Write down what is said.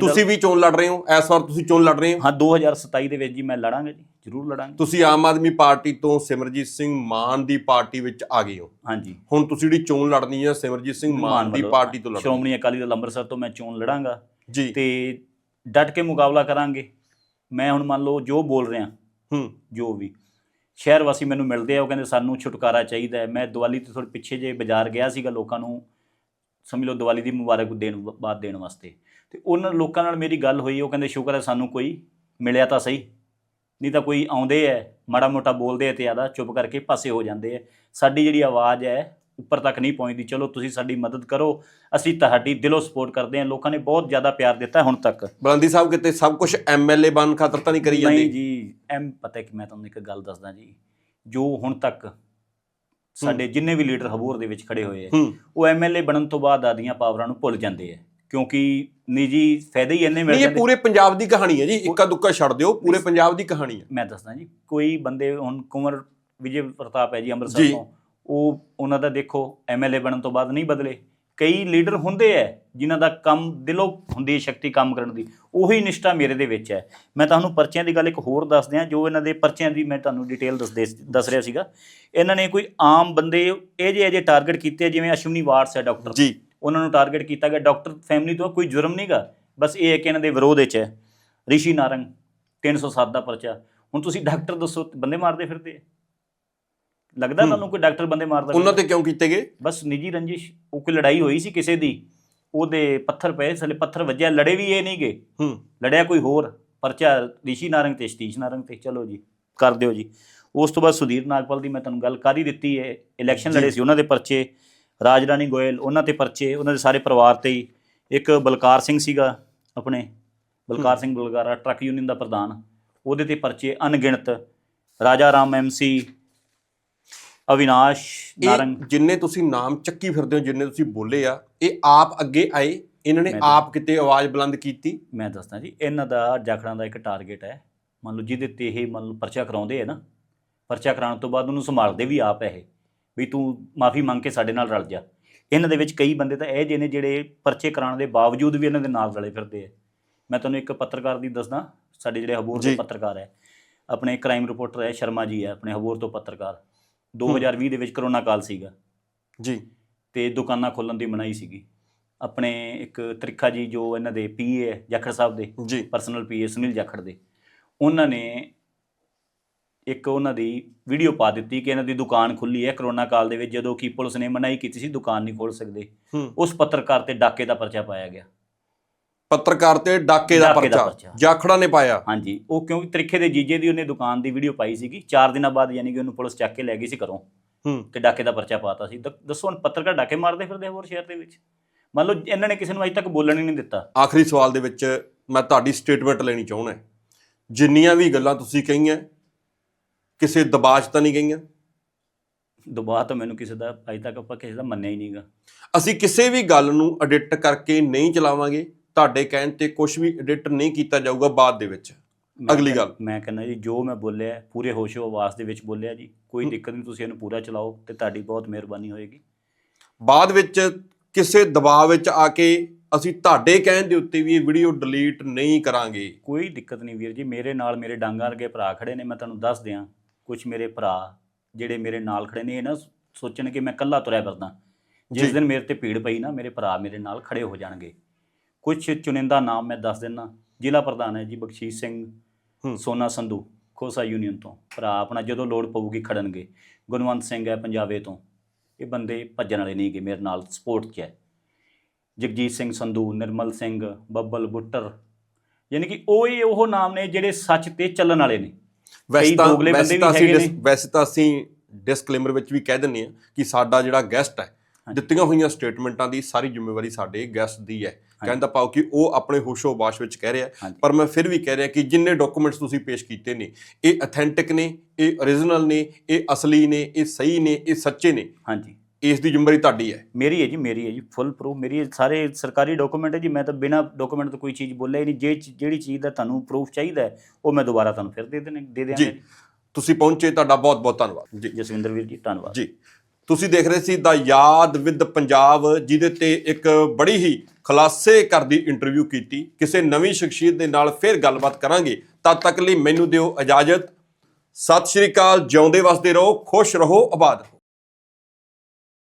ਤੁਸੀਂ ਵੀ ਚੋਣ ਲੜ ਰਹੇ ਹੋ? ਇਸ ਵਾਰ ਤੁਸੀਂ ਚੋਣ ਲੜ ਰਹੇ ਹੋ? ਹਾਂ 2027 ਦੇ ਵਿੱਚ ਜੀ ਮੈਂ ਲੜਾਂਗਾ ਜੀ ਜ਼ਰੂਰ ਲੜਾਂਗੇ। ਤੁਸੀਂ ਆਮ ਆਦਮੀ ਪਾਰਟੀ ਤੋਂ ਸਿਮਰਜੀਤ ਸਿੰਘ ਮਾਨ ਦੀ ਪਾਰਟੀ ਵਿੱਚ ਆ ਗਏ ਹੋ। ਹਾਂਜੀ। ਹੁਣ ਤੁਸੀਂ ਜਿਹੜੀ ਚੋਣ ਲੜਨੀ ਹੈ ਸਿਮਰਜੀਤ ਸਿੰਘ ਮਾਨ ਦੀ ਪਾਰਟੀ ਤੋਂ ਲੜਨੀ। ਸ਼੍ਰੋਮਣੀ ਅਕਾਲੀ ਦਲ ਅੰਮ੍ਰਿਤਸਰ ਤੋਂ ਮੈਂ ਚੋਣ ਲੜਾਂਗਾ। ਜੀ। ਤੇ ਡਟ ਕੇ ਮੁਕਾਬਲਾ ਕਰਾਂਗੇ। ਮੈਂ ਹੁਣ ਮੰਨ ਲਓ ਜੋ ਬੋਲ ਰਿਹਾ ਹੂੰ। ਜੋ ਵੀ। ਸ਼ਹਿਰ ਵਾਸੀ ਮੈਨੂੰ ਮਿਲਦੇ ਆ ਉਹ ਕਹਿੰਦੇ ਸਾਨੂੰ ਛੁਟਕਾਰਾ ਚਾਹੀਦਾ ਮੈਂ ਦੀਵਾਲੀ ਤੋਂ ਥੋੜੇ ਪਿੱਛੇ ਜੇ ਬਾਜ਼ਾਰ ਗਿਆ ਸੀਗਾ ਲੋਕਾਂ ਨੂੰ। ਸਮਝ ਲਓ ਦੀਵਾਲੀ ਦੀ ਮੁਬਾਰਕ ਦੇਣ ਬਾਅਦ ਦੇਣ ਵਾਸਤੇ। ਤੇ ਉਹਨਾਂ ਲੋਕਾਂ ਨਾਲ ਮੇਰੀ ਗੱਲ ਹੋਈ ਉਹ ਕਹਿੰਦੇ ਸ਼ੁਕਰ ਹੈ ਸਾਨੂੰ ਕੋਈ ਮਿਲਿਆ ਤਾਂ ਸਹੀ। ਨਹੀਂ ਤਾਂ ਕੋਈ ਆਉਂਦੇ ਐ ਮਾੜਾ ਮੋਟਾ ਬੋਲਦੇ ਆ ਤੇ ਜ਼ਿਆਦਾ ਚੁੱਪ ਕਰਕੇ ਪਾਸੇ ਹੋ ਜਾਂਦੇ ਐ। ਸਾਡੀ ਜਿਹੜੀ ਆਵਾਜ਼ ਹੈ ਉੱਪਰ ਤੱਕ ਨਹੀਂ ਪਹੁੰਚਦੀ। ਚਲੋ ਤੁਸੀਂ ਸਾਡੀ ਮਦਦ ਕਰੋ। ਅਸੀਂ ਤੁਹਾਡੀ ਦਿਲੋਂ ਸਪੋਰਟ ਕਰਦੇ ਹਾਂ। ਲੋਕਾਂ ਨੇ ਬਹੁਤ ਜ਼ਿਆਦਾ ਪਿਆਰ ਦਿੱਤਾ ਹੁਣ ਤੱਕ। ਬਲੰਦੀ ਸਾਹਿਬ ਕਿਤੇ ਸਭ ਕੁਝ ਐਮਐਲਏ ਬਣ ਖਾਤਰ ਤਾਂ ਨਹੀਂ ਕਰੀ ਨਹੀਂ ਜਾਂਦੇ ਜੀ ਐਮ ਪਤਾ ਕਿ ਮੈਂ ਤੁਹਾਨੂੰ ਇੱਕ ਗੱਲ ਦੱਸਦਾ ਜੀ। ਜੋ ਹੁਣ ਤੱਕ ਸਾਡੇ ਜਿੰਨੇ ਵੀ ਲੀਡਰ ਹਬੂਰ ਦੇ ਵਿੱਚ ਖੜੇ ਹੋਏ ਆ ਉਹ ਐਮਐਲਏ ਬਣਨ ਤੋਂ ਬਾਅਦ ਆਦੀਆਂ ਪਾਵਰਾਂ ਨੂੰ ਭੁੱਲ ਜਾਂਦੇ ਆ ਕਿਉਂਕਿ ਨਿੱਜੀ ਫਾਇਦੇ ਹੀ ਇੰਨੇ ਮਿਲ ਨਹੀਂ ਇਹ ਜਾਂਦੇ। ਪੂਰੇ ਪੰਜਾਬ ਦੀ ਕਹਾਣੀ ਹੈ ਜੀ ਇੱਕਾ ਦੁੱਕਾ ਛੱਡ ਦਿਓ ਪੂਰੇ ਪੰਜਾਬ ਦੀ ਕਹਾਣੀ ਹੈ। ਮੈਂ ਦੱਸਦਾ ਜੀ ਕੋਈ ਬੰਦੇ ਹੁਣ ਕੁੰਵਰ ਵਿਜੇ ਪ੍ਰਤਾਪ ਹੈ ਜੀ ਅੰਮ੍ਰਿਤਸਰ। ਤੋਂ ਉਹ ਉਹਨਾਂ ਦਾ ਦੇਖੋ ਐਮਐਲਏ ਬਣਨ ਤੋਂ ਬਾਅਦ ਨਹੀਂ ਬਦਲੇ। ਕਈ ਲੀਡਰ ਹੁੰਦੇ ਐ ਜਿਨ੍ਹਾਂ ਦਾ ਕੰਮ ਦਿਲੋਂ ਹੁੰਦੀ ਹੈ ਸ਼ਕਤੀ ਕੰਮ ਕਰਨ ਦੀ ਉਹੀ ਨਿਸ਼ਟਾ ਮੇਰੇ ਦੇ ਵਿੱਚ ਹੈ ਮੈਂ ਤੁਹਾਨੂੰ ਪਰਚਿਆਂ ਦੀ ਗੱਲ ਇੱਕ ਹੋਰ ਦੱਸ ਦਿਆਂ ਜੋ ਇਹਨਾਂ ਦੇ ਪਰਚਿਆਂ ਦੀ ਮੈਂ ਤੁਹਾਨੂੰ ਡਿਟੇਲ ਦੱਸ ਦੱਸ ਰਿਹਾ ਸੀਗਾ। ਇਹਨਾਂ ਨੇ ਕੋਈ ਆਮ ਬੰਦੇ ਇਹ ਜੇ ਅਜੇ ਟਾਰਗੇਟ ਕੀਤੇ ਜਿਵੇਂ ਅਸ਼ਵਨੀ ਵਾਰਸ ਹੈ ਡਾਕਟਰ ਜੀ। ਉਹਨਾਂ ਨੂੰ ਟਾਰਗੇਟ ਕੀਤਾ ਗਿਆ। ਡਾਕਟਰ ਫੈਮਿਲੀ ਤੋਂ ਕੋਈ ਜੁਰਮ ਨਹੀਂਗਾ ਬਸ ਇਹ ਹੈ ਕਿ ਇਹਨਾਂ ਦੇ ਵਿਰੋਧ ਵਿੱਚ ਹੈ ਰਿਸ਼ੀ ਨਾਰੰਗ 307 ਦਾ ਪਰਚਾ। ਹੁਣ ਤੁਸੀਂ ਡਾਕਟਰ ਦੱਸੋ ਬੰਦੇ ਮਾਰਦੇ ਫਿਰਦੇ? ਲੱਗਦਾ। ਤੁਹਾਨੂੰ ਕੋਈ ਡਾਕਟਰ ਬੰਦੇ ਮਾਰਦਾ ਉਹਨਾਂ? ਤੇ ਕਿਉਂ ਕੀਤੇ ਗਏ? ਬਸ ਨਿੱਜੀ ਰੰਜਿਸ਼ ਉਹ ਕੋਈ ਲੜਾਈ ਹੋਈ ਸੀ ਕਿਸੇ ਦੀ ਉਹਦੇ ਪੱਥਰ ਪਏ ਸਲੇ ਪੱਥਰ ਵੱਜਿਆ ਲੜੇ ਵੀ ਇਹ ਨਹੀਂ ਗਏ ਹੂੰ। ਲੜਿਆ ਕੋਈ ਹੋਰ ਪਰਚਾ ਰਿਸ਼ੀ ਨਾਰੰਗ ਤੇ ਸਤੀਸ਼ ਨਾਰੰਗ ਤੇ ਚਲੋ ਜੀ ਕਰ ਦਿਓ ਜੀ। ਉਸ ਤੋਂ ਬਾਅਦ ਸੁਧੀਰ ਨਾਗਪਾਲ ਦੀ ਮੈਂ ਤੁਹਾਨੂੰ ਗੱਲ ਕਰ ਹੀ ਦਿੱਤੀ ਹੈ ਇਲੈਕਸ਼ਨ। ਲੜੇ ਸੀ ਉਹਨਾਂ ਦੇ ਪਰਚੇ ਰਾਜਰਾਣੀ ਗੋਇਲ ਉਹਨਾਂ ਤੇ ਪਰਚੇ ਉਹਨਾਂ ਦੇ ਸਾਰੇ ਪਰਿਵਾਰ ਤੇ ਹੀ। ਇੱਕ ਬਲਕਾਰ ਸਿੰਘ ਸੀਗਾ ਆਪਣੇ ਬਲਕਾਰ ਸਿੰਘ ਬਲਕਾਰਾ ਟਰੱਕ ਯੂਨੀਅਨ ਦਾ ਪ੍ਰਧਾਨ ਉਹਦੇ ਤੇ ਪਰਚੇ ਅਣਗਿਣਤ। ਰਾਜਾ ਰਾਮ ਐਮਸੀ ਅਵਿਨਾਸ਼ ਨਾਰੰਗ। ਜਿੰਨੇ ਤੁਸੀਂ ਨਾਮ ਚੱਕੀ ਫਿਰਦੇ ਹੋ ਜਿੰਨੇ ਤੁਸੀਂ ਬੋਲੇ ਆ ਇਹ ਆਪ ਅੱਗੇ ਆਏ ਇਹਨਾਂ ਨੇ ਆਪ ਕਿਤੇ ਆਵਾਜ਼ ਬੁਲੰਦ ਕੀਤੀ। ਮੈਂ ਦੱਸਦਾ ਜੀ ਇਹਨਾਂ ਦਾ ਜਾਖੜਾਂ ਦਾ ਇੱਕ ਟਾਰਗੇਟ ਹੈ। ਮੰਨ ਲਓ ਜਿਹਦੇ ਤੇ ਇਹ ਮੰਨ ਲਓ ਪਰਚਾ ਕਰਾਉਂਦੇ ਆ ਨਾ ਪਰਚਾ ਕਰਾਉਣ ਤੋਂ ਬਾਅਦ ਉਹਨੂੰ ਸੰਭਾਲਦੇ ਵੀ ਆਪ ਹੈ ਇਹ ਵੀ ਤੂੰ ਮਾਫੀ ਮੰਗ ਕੇ ਸਾਡੇ ਨਾਲ ਰਲ ਜਾ। ਇਹਨਾਂ ਦੇ ਵਿੱਚ ਕਈ ਬੰਦੇ ਤਾਂ ਇਹ ਜਿਹੇ ਨੇ ਜਿਹੜੇ ਪਰਚੇ ਕਰਾਉਣ ਦੇ ਬਾਵਜੂਦ ਵੀ ਇਹਨਾਂ ਦੇ ਨਾਲ ਰਲੇ ਫਿਰਦੇ ਆ। ਮੈਂ ਤੁਹਾਨੂੰ ਇੱਕ ਪੱਤਰਕਾਰ ਦੀ ਦੱਸਦਾ ਸਾਡੇ ਜਿਹੜੇ ਹਬੂਰ। ਦੇ ਪੱਤਰਕਾਰ ਹੈ ਆਪਣੇ ਕ੍ਰਾਈਮ ਰਿਪੋਰਟਰ ਹੈ ਸ਼ਰਮਾ ਜੀ ਹੈ ਆਪਣੇ ਹਬੂਰ ਤੋਂ ਪੱਤਰਕਾਰ। 2020 ਦੇ ਵਿੱਚ ਕਰੋਨਾ ਕਾਲ ਸੀਗਾ। ਜੀ। ਤੇ ਦੁਕਾਨਾਂ ਖੋਲਣ ਦੀ ਮਨਾਹੀ ਸੀਗੀ। ਆਪਣੇ ਇੱਕ ਤ੍ਰਿਖਾ ਜੀ ਜੋ ਇਹਨਾਂ ਦੇ ਪੀਏ ਹੈ ਜਾਖੜ ਸਾਹਿਬ ਦੇ ਜੀ। ਪਰਸਨਲ ਪੀਏ ਸੁਨੀਲ ਜਾਖੜ ਦੇ ਉਹਨਾਂ ਨੇ ਇੱਕ ਉਹਨਾਂ ਦੀ ਵੀਡੀਓ ਪਾ ਦਿੱਤੀ ਕਿ ਇਹਨਾਂ ਦੀ ਦੁਕਾਨ ਖੁੱਲੀ ਹੈ ਕਰੋਨਾ ਕਾਲ ਦੇ ਵਿੱਚ ਜਦੋਂ ਕਿ ਪੁਲਿਸ ਨੇ ਮਨਾਹੀ ਕੀਤੀ ਸੀ ਦੁਕਾਨ ਨਹੀਂ ਖੋਲ ਸਕਦੇ। ਉਸ ਪੱਤਰਕਾਰ ਤੇ ਡਾਕੇ ਦਾ ਪਰਚਾ ਪਾਇਆ ਗਿਆ। ਪੱਤਰਕਾਰ ਤੇ ਡਾਕੇ ਦਾ ਡਾਕੇ ਦਾ ਪਰਚਾ ਪਰਚਾ। ਜਾਖੜਾ ਨੇ ਪਾਇਆ। ਹਾਂਜੀ। ਉਹ ਕਿਉਂਕਿ ਤ੍ਰਿਖੇ ਦੇ ਜੀਜੇ ਦੀ ਉਹਨੇ ਦੁਕਾਨ ਦੀ ਵੀਡੀਓ ਪਾਈ ਸੀਗੀ। 4 ਦਿਨਾਂ ਬਾਅਦ ਯਾਨੀ ਕਿ ਉਹਨੂੰ ਪੁਲਿਸ ਚੱਕ ਕੇ ਲੈ ਗਈ ਸੀ ਘਰੋਂ। ਹੂੰ। ਤੇ ਡਾਕੇ ਦਾ ਪਰਚਾ ਪਾਤਾ ਸੀ। ਦ- ਦੱਸੋ ਹੁਣ ਪੱਤਰਕਾਰ ਡਾਕੇ ਮਾਰਦੇ ਫਿਰਦੇ ਆ ਹੋਰ ਸ਼ਹਿਰ ਦੇ ਵਿੱਚ? ਮੰਨ ਲਓ ਇਹਨਾਂ ਨੇ ਕਿਸੇ ਨੂੰ ਅਜੇ ਤੱਕ ਬੋਲਣ ਹੀ ਨਹੀਂ ਦਿੱਤਾ। ਆਖਰੀ ਸਵਾਲ ਦੇ ਵਿੱਚ ਮੈਂ ਤੁਹਾਡੀ ਸਟੇਟਮੈਂਟ ਲੈਣੀ ਚਾਹੁੰਦਾ ਜਿੰਨੀਆਂ ਵੀ ਗੱਲਾਂ ਤੁਸੀਂ ਕਹੀਆਂ ਕਿਸੇ ਦਬਾਅ 'ਚ ਤਾਂ ਨਹੀਂ ਗਈਆਂ? ਦੁਬਾਰਾ ਤਾਂ ਮੈਨੂੰ ਕਿਸੇ ਦਾ ਅਜੇ ਤੱਕ ਆਪਾਂ ਕਿਸੇ ਦਾ ਮੰਨਿਆ ਹੀ ਨਹੀਂਗਾ ਅਸੀਂ ਕਿਸੇ ਵੀ ਗੱਲ ਨੂੰ ਐਡਿਟ ਕਰਕੇ ਨਹੀਂ ਚਲਾਵਾਂਗੇ। ਤੁਹਾਡੇ ਕਹਿਣ ਤੇ ਕੁਝ ਵੀ ਐਡਿਟ ਨਹੀਂ ਕੀਤਾ ਜਾਊਗਾ ਬਾਅਦ ਦੇ ਵਿੱਚ ਮੈਂ ਅਗਲੀ ਕਹਿ- ਗੱਲ। ਮੈਂ ਕਹਿੰਦਾ ਜੀ ਜੋ ਮੈਂ ਬੋਲਿਆ ਪੂਰੇ ਹੋਸ਼ੋ ਆਵਾਜ਼ ਦੇ ਵਿੱਚ ਬੋਲਿਆ ਜੀ ਕੋਈ। ਦਿੱਕਤ ਨਹੀਂ ਤੁਸੀਂ ਇਹਨੂੰ ਪੂਰਾ ਚਲਾਓ ਤੇ ਤੁਹਾਡੀ ਬਹੁਤ ਮਿਹਰਬਾਨੀ ਹੋਏਗੀ ਬਾਅਦ ਵਿੱਚ ਕਿਸੇ ਦਬਾਅ ਵਿੱਚ ਆ ਕੇ ਅਸੀਂ ਤੁਹਾਡੇ ਕਹਿਣ ਦੇ ਉੱਤੇ ਵੀ ਇਹ ਵੀਡੀਓ ਡਿਲੀਟ ਨਹੀਂ ਕਰਾਂਗੇ ਕੋਈ ਦਿੱਕਤ ਨਹੀਂ ਵੀਰ ਜੀ ਮੇਰੇ ਨਾਲ ਮੇਰੇ ਡਾਂਗਾਂ ਵਰਗੇ ਭਰਾ ਖੜੇ ਨੇ ਮੈਂ ਤੁਹਾਨੂੰ ਦੱਸ ਦਿਆਂ ਕੁਝ ਮੇਰੇ ਭਰਾ ਜਿਹੜੇ ਮੇਰੇ ਨਾਲ ਖੜੇ ਨੇ ਇਹ ਨਾ ਸੋਚਣ ਕਿ ਮੈਂ ਇਕੱਲਾ ਤੁਰਿਆ ਫਿਰਦਾ ਜਿਸ। ਦਿਨ ਮੇਰੇ ਤੇ ਭੀੜ ਪਈ ਨਾ ਮੇਰੇ ਭਰਾ ਮੇਰੇ ਨਾਲ ਖੜੇ ਹੋ ਜਾਣਗੇ ਕੁਝ ਚੁਣਿੰਦਾ ਨਾਮ ਮੈਂ ਦੱਸ ਦਿੰਦਾ ਜ਼ਿਲ੍ਹਾ ਪ੍ਰਧਾਨ ਹੈ ਜੀ ਬਖਸ਼ੀਸ਼ ਸਿੰਘ। ਸੋਨਾ ਸੰਧੂ ਖੋਸਾ ਯੂਨੀਅਨ ਤੋਂ ਭਰਾ ਆਪਣਾ ਜਦੋਂ ਲੋੜ ਪਊਗੀ ਖੜਨਗੇ ਗੁਣਵੰਤ ਸਿੰਘ ਹੈ ਪੰਜਾਬੇ ਤੋਂ ਇਹ ਬੰਦੇ ਭੱਜਣ ਵਾਲੇ ਨਹੀਂ ਗੇ ਮੇਰੇ ਨਾਲ ਸਪੋਰਟ 'ਚ ਹੈ ਜਗਜੀਤ ਸਿੰਘ ਸੰਧੂ ਨਿਰਮਲ ਸਿੰਘ ਬੱਬਲ ਬੁੱਟਰ ਯਾਨੀ ਕਿ ਉਹ ਹੀ ਉਹ ਨਾਮ ਨੇ ਜਿਹੜੇ ਸੱਚ ਤੇ ਚੱਲਣ ਵਾਲੇ ਨੇ ਵੈਸੇ ਤਾਂ ਵੈਸੇ ਤਾਂ ਅਸੀਂ। ਵੈਸੇ ਤਾਂ ਅਸੀਂ ਡਿਸਕਲੇਮਰ ਵਿੱਚ ਵੀ ਕਹਿ ਦਿੰਨੇ ਆ ਕਿ ਸਾਡਾ ਜਿਹੜਾ ਗੈਸਟ ਹੈ। ਦਿੱਤੀਆਂ ਹੋਈਆਂ ਸਟੇਟਮੈਂਟਾਂ ਦੀ ਸਾਰੀ ਜ਼ਿੰਮੇਵਾਰੀ ਸਾਡੇ ਗੈਸਟ ਦੀ ਹੈ। ਕਹਿਣ ਦਾ ਭਾਵ ਕਿ ਉਹ ਆਪਣੇ ਹੋਸ਼ੋ ਬਾਸ਼ ਵਿੱਚ ਕਹਿ ਰਿਹਾ। ਪਰ ਮੈਂ ਫਿਰ ਵੀ ਕਹਿ ਰਿਹਾ ਕਿ ਜਿੰਨੇ ਡਾਕੂਮੈਂਟਸ ਤੁਸੀਂ ਪੇਸ਼ ਕੀਤੇ ਨੇ ਇਹ ਅਥੈਂਟਿਕ ਨੇ ਇਹ ਓਰੀਜਨਲ ਨੇ ਇਹ ਅਸਲੀ ਨੇ ਇਹ ਸਹੀ ਨੇ ਇਹ ਸੱਚੇ ਨੇ ਹਾਂਜੀ। ਇਸ ਦੀ ਜ਼ਿੰਮੇਵਾਰੀ ਤੁਹਾਡੀ ਹੈ। ਮੇਰੀ ਹੈ ਜੀ ਮੇਰੀ ਹੈ ਜੀ ਫੁੱਲ ਪ੍ਰੂਫ ਮੇਰੀ ਸਾਰੇ ਸਰਕਾਰੀ ਡਾਕੂਮੈਂਟ ਹੈ ਜੀ ਮੈਂ ਤਾਂ ਬਿਨਾ ਡਾਕੂਮੈਂਟ ਤੋਂ ਕੋਈ ਚੀਜ਼ ਬੋਲਿਆ ਹੀ ਨਹੀਂ। ਜੇ ਜਿਹੜੀ ਚੀਜ਼ ਦਾ ਤੁਹਾਨੂੰ ਪ੍ਰੂਫ ਚਾਹੀਦਾ ਹੈ, ਉਹ ਮੈਂ ਦੁਬਾਰਾ ਤੁਹਾਨੂੰ ਫਿਰ ਦੇ ਦੇਣੇ ਦੇ ਦਿਆਂਗਾ ਜੀ। ਤੁਸੀਂ ਪਹੁੰਚੇ ਤੁਹਾਡਾ ਬਹੁਤ ਬਹੁਤ ਧੰਨਵਾਦ। ਜੀ ਜਸਵਿੰਦਰ ਵੀਰ ਜੀ ਧੰਨਵਾਦ। ਜੀ। ਤੁਸੀਂ ਦੇਖ ਰਹੇ ਸੀ ਦਾ ਯਾਦ ਵਿਦ ਪੰਜਾਬ, ਜਿਹਦੇ ਤੇ ਇੱਕ ਬੜੀ ਹੀ ਖੁਲਾਸੇ ਕਰਦੀ ਇੰਟਰਵਿਊ ਕੀਤੀ। ਕਿਸੇ ਨਵੀਂ ਸ਼ਖਸੀਅਤ ਦੇ ਨਾਲ ਫਿਰ ਗੱਲਬਾਤ ਕਰਾਂਗੇ। ਤਦ ਤੱਕ ਲਈ ਮੈਨੂੰ ਦਿਓ ਇਜਾਜ਼ਤ। ਸਤਿ ਸ਼੍ਰੀ ਅਕਾਲ, ਜਿਉਂਦੇ ਵਸਦੇ ਰਹੋ, ਖੁਸ਼ ਰਹੋ, ਆਬਾਦ ਰਹੋ।